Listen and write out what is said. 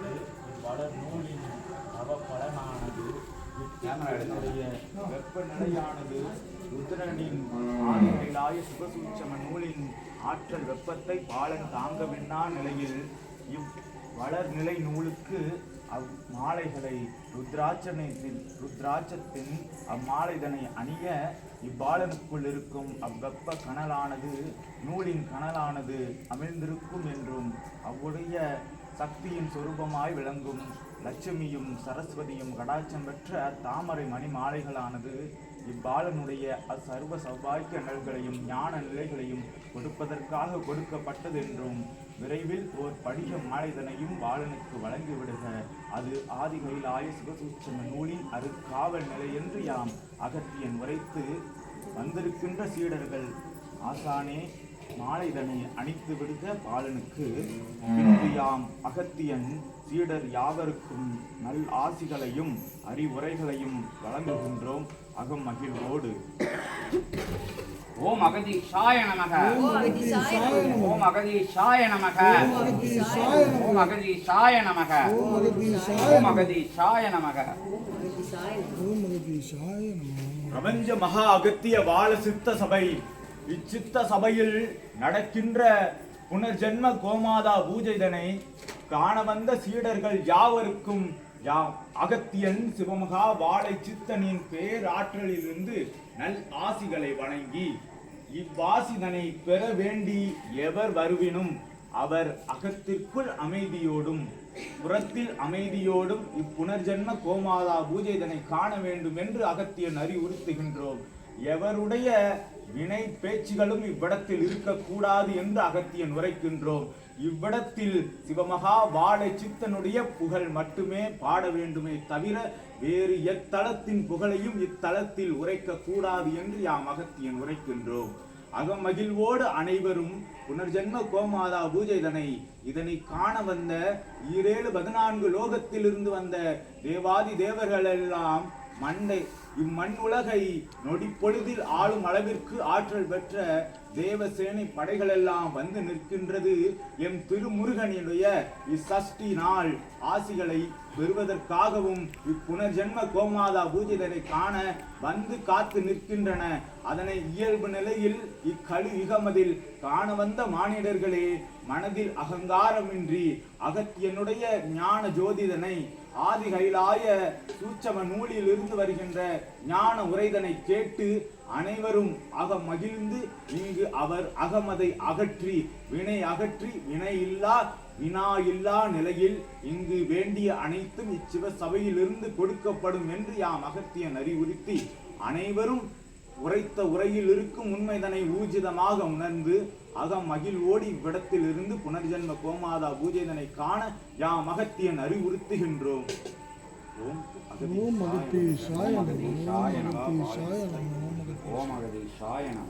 இவ்வாளுக்கு இவ்வளர் நூலின் வெப்பநிலையானது ருத்ரனின் ஆதிகைலாய சுகசூட்சம நூலின் ஆற்றல் வெப்பத்தை பாலன் தாங்கவின்னா நிலையில் இவ் வளர்நிலை நூலுக்கு அம்மாலைகளை ருத்ராட்சணத்தில் ருத்ராட்சத்தின் அம்மாலைதனை அணிய இவ்பாலனுக்குள் இருக்கும் அவ்வெப்ப கனலானது நூலின் கனலானது அமிழ்ந்திருக்கும் என்றும் அவ்வுடைய சக்தியின் சொரூபமாய் விளங்கும். லட்சுமியும் சரஸ்வதியும் கடாட்சம் பெற்ற தாமரை மணி மாலைகளானது இப்பாலனுடைய அசர்வ சௌபாக்கிய நல்களையும் ஞான நிலைகளையும் கொடுப்பதற்காக கொடுக்கப்பட்டது என்றும் விரைவில் ஓர் படிக மாலைதனையும் பாலனுக்கு வழங்கிவிடுக. அது ஆதிகைலாய சிவசூட்சம நூலின் அருக்காவல் நிலை என்று யாம் அகத்தியன் உரைத்து வந்திருக்கின்ற சீடர்கள் ஆசானே மாலைதனை அணித்து விடுக பாலனுக்கு. பின்பு யாம் அகத்தியன் சீடர் யாவருக்கும் நல் ஆசிகளையும் அறிவுரைகளையும் வழங்குகின்றோம். அகம் மகிழ்வோடு. ஓம் அகதீஷாய நமக. ஓம் அகதீஷாய நமக. ஓம் அகதீஷாய நமக. ஓம் அகதீஷாய நமக. பிரபஞ்ச மகா அகத்திய வாழ சித்த சபை. இச்சித்த சபையில் நடக்கின்ற புனர்ஜென்ம கோமாதா பூஜைதனை காண வந்த சீடர்கள் யாவருக்கும் யா அகத்தியன் சிவமகா வாழை சித்தனின் பேராற்றலிலிருந்து நல் ஆசிகளை வணங்கி இவ்வாசிதனை பெற வேண்டி எவர் வருவினும் அவர் அகத்திற்குள் அமைதியோடும் புறத்தில் அமைதியோடும் இப்புனர்ஜென்ம கோமாதா பூஜைதனை காண வேண்டும் என்று அகத்தியன் அறிவுறுத்துகின்றோம். எவருடைய வினை பேச்சுகளும் இவ்விடத்தில் இருக்கக்கூடாது என்று அகத்தியன் உரைக்கின்றோம். இவ்விடத்தில் சிவமகா வாழை சித்தனுடைய புகழ் மட்டுமே பாட வேண்டுமே தவிர வேறு எத்தலத்தின் புகழையும் இத்தலத்தில் உரைக்க கூடாது என்று யாம் அகத்தியன் உரைக்கின்றோம். அகமகிழ்வோடு அனைவரும் புனர்ஜென்ம கோமாதா பூஜைதனை இதனை காண வந்த ஈரேழு பதினான்கு லோகத்திலிருந்து வந்த தேவாதி தேவர்கள் எல்லாம் மண்டை இம்மண் உலகை நொடிப்பொழுதில் ஆளும் அளவிற்கு ஆற்றல் பெற்ற தேவசேனை படைகளெல்லாம் வந்து நிற்கின்றது. எம் திருமுருகனுடைய இச்சஷ்டி நாள் ஆசிகளை பெறுவதற்காகவும் இப்புனர்ஜென்ம கோமாதா பூஜிதரை காண வந்து காத்து நிற்கின்றன. அதனை இயல்பு நிலையில் இக்கழு யுகமதில் காண வந்த மானிடர்களே மனதில் அகங்காரமின்றி அகத்தியனுடைய ஞான ஜோதிதனை ஆதி கைலாய சூட்சம நூலில் இருந்து வருகின்ற ஞான உரைதனை கேட்டு அனைவரும் அக மகிழ்ந்து இங்கு அவர் அகமதை அகற்றி வினை அகற்றி வினை இல்லா வினா இல்லா நிலையில் இங்கு வேண்டிய அனைத்தும் இச்சிவ சபையிலிருந்து கொடுக்கப்படும் என்று யாம் அகத்தியன் அறிவுறுத்தி அனைவரும் உரைத்த உரையில் இருக்கும் உண்மைதனை ஊர்ஜிதமாக உணர்ந்து அகம் மகிழ்வோடி இவ்விடத்திலிருந்து புனர்ஜென்ம கோமாதா பூஜைதனை காண யாம் அகத்தியன் அறிவுறுத்துகின்றோம். ஓம் ஓம் நமோ அகத்தீஷாய நம அகதீஷாய நமோ ஓம் அகத்தீஷாய நம.